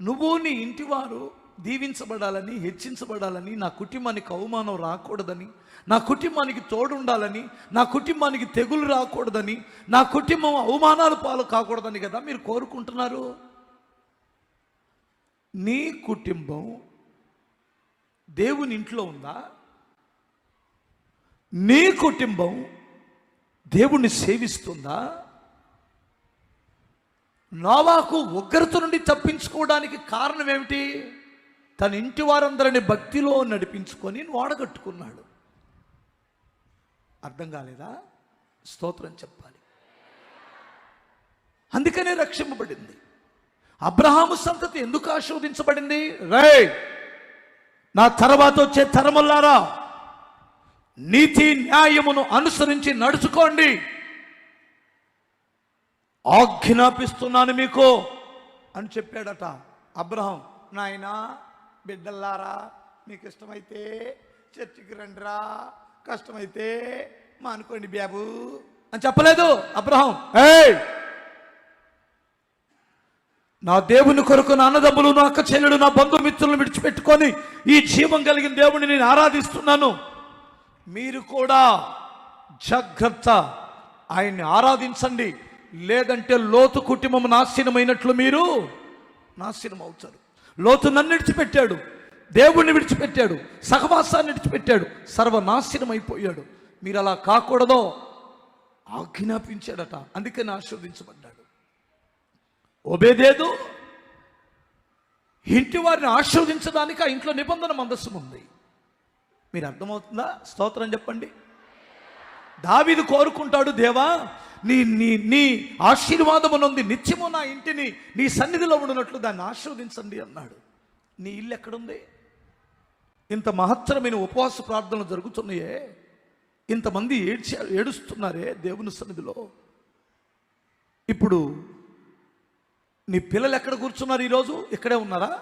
నువ్వు నీ ఇంటివారు దీవించబడాలని హెచ్చించబడాలని నా కుటుంబానికి అవమానం రాకూడదని నా కుటుంబానికి తోడుండాలని నా కుటుంబానికి తెగులు రాకూడదని నా కుటుంబం అవమానాలు పాలు కాకూడదని కదా మీరు కోరుకుంటున్నారు? నీ కుటుంబం దేవుని ఇంట్లో ఉందా? నీ కుటుంబం దేవుణ్ణి సేవిస్తుందా? నోవాకు ఉగ్రత నుండి తప్పించుకోవడానికి కారణం ఏమిటి? తన ఇంటి వారందరిని భక్తిలో నడిపించుకొని వాడగట్టుకున్నాడు. అర్థం కాలేదా? స్తోత్రం చెప్పాలి. అందుకనే రక్షింపబడింది. అబ్రహాము సంతతి ఎందుకు ఆశీర్వదించబడింది? రే నా తర్వాత వచ్చే తరముల్లారా నీతి న్యాయమును అనుసరించి నడుచుకోండి. ఆజ్ఞాపిస్తున్నాను మీకు అని చెప్పాడట అబ్రహం. నాయనా బిడ్డల్లారా మీకు ఇష్టమైతే చర్చికి రండిరా కష్టమైతే మా అనుకోండి బాబు అని చెప్పలేదు అబ్రహం. ఏయ్! నా దేవుని కొరకు నా అన్నదమ్ములు నా అక్క చెల్లెడు నా బంధుమిత్రులను విడిచిపెట్టుకొని ఈ జీవం కలిగిన దేవుని నేను ఆరాధిస్తున్నాను. మీరు కూడా జాగ్రత్త ఆయన్ని ఆరాధించండి. లేదంటే లోతు కుటుంబం నాశనమైనట్లు మీరు నాశనం అవుతారు లోతు నన్ను విడిచిపెట్టాడు దేవుణ్ణి విడిచిపెట్టాడు సహవాసాన్ని విడిచిపెట్టాడు సర్వనాశనం అయిపోయాడు మీరు అలా కాకూడదో ఆజ్ఞాపించాడట అందుకని ఆశీర్వదించబడ్డాడు. ఒబేదేదు ఇంటి వారిని ఆశీర్వదించడానికి ఆ ఇంట్లో నిబంధన మందస్సు ఉంది. మీరు అర్థమవుతుందా? స్తోత్రం చెప్పండి. దావిది కోరుకుంటాడు దేవా నీ నీ నీ ఆశీర్వాదము నుండి నిత్యము నా ఇంటిని నీ సన్నిధిలో ఉండినట్లు దాన్ని ఆశీర్వదించండి అన్నాడు. నీ ఇల్లు ఎక్కడుంది? ఇంత మహత్తరమైన ఉపవాస ప్రార్థనలు జరుగుతున్నాయే? ఇంతమంది ఏడ్చి ఏడుస్తున్నారే దేవుని సన్నిధిలో? ఇప్పుడు నీ పిల్లలు ఎక్కడ కూర్చున్నారు ఈరోజు? ఇక్కడే ఉన్నారా?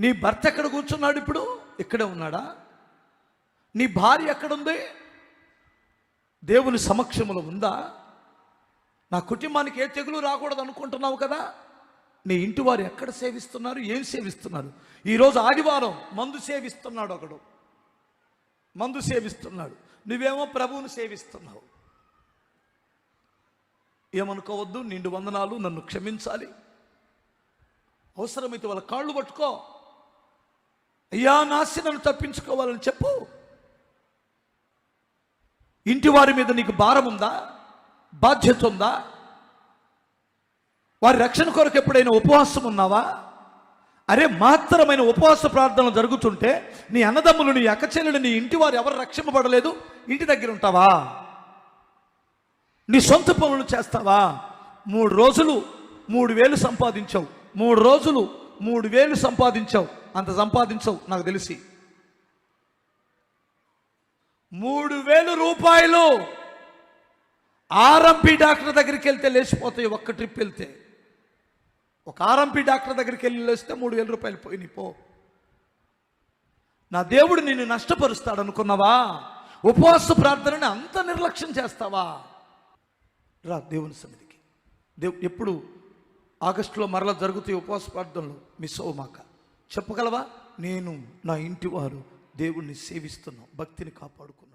నీ భర్త ఎక్కడ కూర్చున్నాడు ఇప్పుడు? ఇక్కడే ఉన్నాడా? నీ భార్య ఎక్కడుంది? దేవుని సమక్షములో ఉందా? నా కుటుంబానికి ఏ తెగులు రాకూడదు అనుకుంటున్నావు కదా? నీ ఇంటి వారు ఎక్కడ సేవిస్తున్నారు? ఏం సేవిస్తున్నారు? ఈరోజు ఆదివారం మందు సేవిస్తున్నాడు ఒకడు. మందు సేవిస్తున్నాడు. నువ్వేమో ప్రభువును సేవిస్తున్నావు. ఏమనుకోవద్దు నిండు వందనాలు నన్ను క్షమించాలి. అవసరమైతే వాళ్ళ కాళ్ళు పట్టుకో. అయ్యా నాశనం నన్ను తప్పించుకోవాలని చెప్పు. ఇంటి వారి మీద నీకు భారం ఉందా? బాధ్యత ఉందా? వారి రక్షణ కొరకు ఎప్పుడైనా ఉపవాసం ఉన్నావా? అరే మాత్రమైన ఉపవాస ప్రార్థనలు జరుగుతుంటే నీ అన్నదమ్ములు నీ అక్కచెల్లెలు నీ ఇంటి వారు ఎవరు రక్షింపబడలేదు? ఇంటి దగ్గర ఉంటావా? నీ సొంత పనులు చేస్తావా? మూడు రోజులు మూడు వేలు సంపాదించావు. మూడు రోజులు మూడు వేలు సంపాదించావు. అంత సంపాదించవు నాకు తెలిసి. మూడు వేలు రూపాయలు. ఆర్ఎంపీ డాక్టర్ దగ్గరికి వెళ్తే లేచిపోతాయి ఒక్క ట్రిప్ వెళ్తే. ఒక ఆర్ఎంపీ డాక్టర్ దగ్గరికి వెళ్ళి లేస్తే మూడు వేల రూపాయలు పోయినాయి పో. నా దేవుడు నిన్ను నష్టపరుస్తాడు అనుకున్నావా? ఉపవాస ప్రార్థనని అంత నిర్లక్ష్యం చేస్తావా? రా దేవుని సన్నిధికి. దేవు ఎప్పుడు ఆగస్టులో మరలా జరుగుతాయి ఉపవాస ప్రార్థనలు మిస్ అవ్వమాక. చెప్పగలవా? నేను నా ఇంటి వారు దేవుణ్ణి సేవిస్తున్నాం భక్తిని కాపాడుకున్నాం.